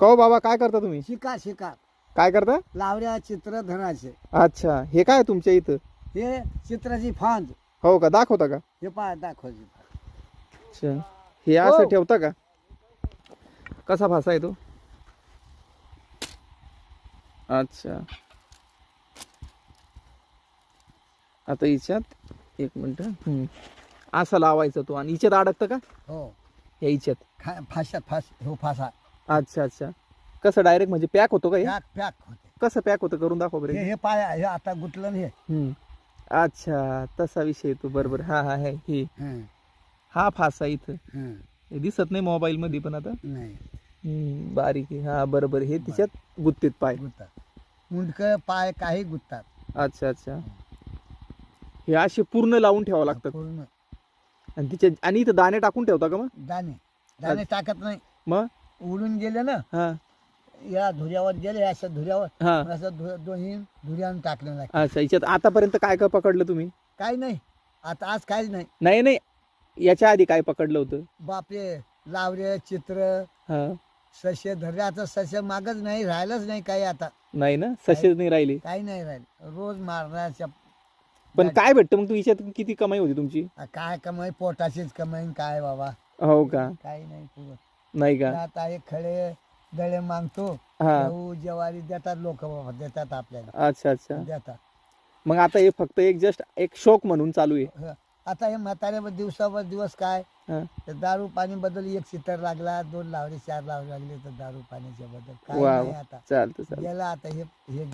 कहो बाबा काय करता तुम्ही? शिकार शिकार काय करता? लावड्या चित्र धरायचे अच्छा हे काय तुमच्या इथं? हे चित्राची फांद. हो का? दाखवता का? हे पाय दाखवायची अच्छा. हे असं हो. ठेवता का? कसा भासा आहे तो? अच्छा. आता हिच्यात एक मिनिट. हम्म. असं लावायचं तो. आणि हिच्यात अडकतं का? हो. या हिच्यात. खा फास हो फासा. अच्छा अच्छा. कसं डायरेक्ट म्हणजे पॅक होतो का हे? पॅक पॅक होते. कसं पॅक होतं? करून दाखव बरं. हे हे पाय हे आता गुतलं हे. अच्छा तसा विषय तो. बरोबर. हा हा हे हे. हं, हा फासा इथं. हं. हे दिसत नाही मोबाईल मध्ये पण आता? नाही. हम्म, बारीक आहे. हा बरोबर. हे तिच्यात गुत्तीत पाय. गुत्तात. मुंडक पाय काही गुत्तात. अच्छा अच्छा. हे असे पूर्ण लावून ठेवावं लागतं पूर्ण. आणि तिच्या आणि इथं दाणे टाकून ठेवता का मग? दाणे. दाणे टाकत नाही. मग? उडून गेले ना हा. या धुऱ्यावर गेले अशा धुऱ्यावर हा. असं धु- दोन्ही धुऱ्यानं टाकलं नाही अच्छा याच्यात आतापर्यंत काय काय पकडलं तुम्ही? काही नाही. आता आज काहीच नाही. नाही नाही. याच्या आधी काय पकडलं होतं? बापरे लावरे चित्र हा. सस्य धरल्याचं सस्य मागच नाही राहिलंच नाही काही आता. नाही ना? सशेच नाही राहिले? काही नाही राहिलं. रोज मारण्याच्या पण काय भेटतं? मग तू याच्यात किती कमाई होती तुमची? काय कमाई? पोटाचीच कमाई काय बाबा. हो का? काही नाही पुरत. नाही का? आता हे खडे दळे मागतो हा. गहू ज्वारी देतात लोक देतात आपल्याला. अच्छा अच्छा. देतात. मग आता हे फक्त एक जस्ट एक शौक म्हणून चालू आहे. ह. आता हे म्हातारे दिवसावर दिवस काय? हा. तर दारू पाणी बद्दल एक सिटर लागला दोन लावले चार लावले लागले तर दारू पाण्याच्या बद्दल काय वा नाही वा आता. चालतं चालतं. गेला आता हे हे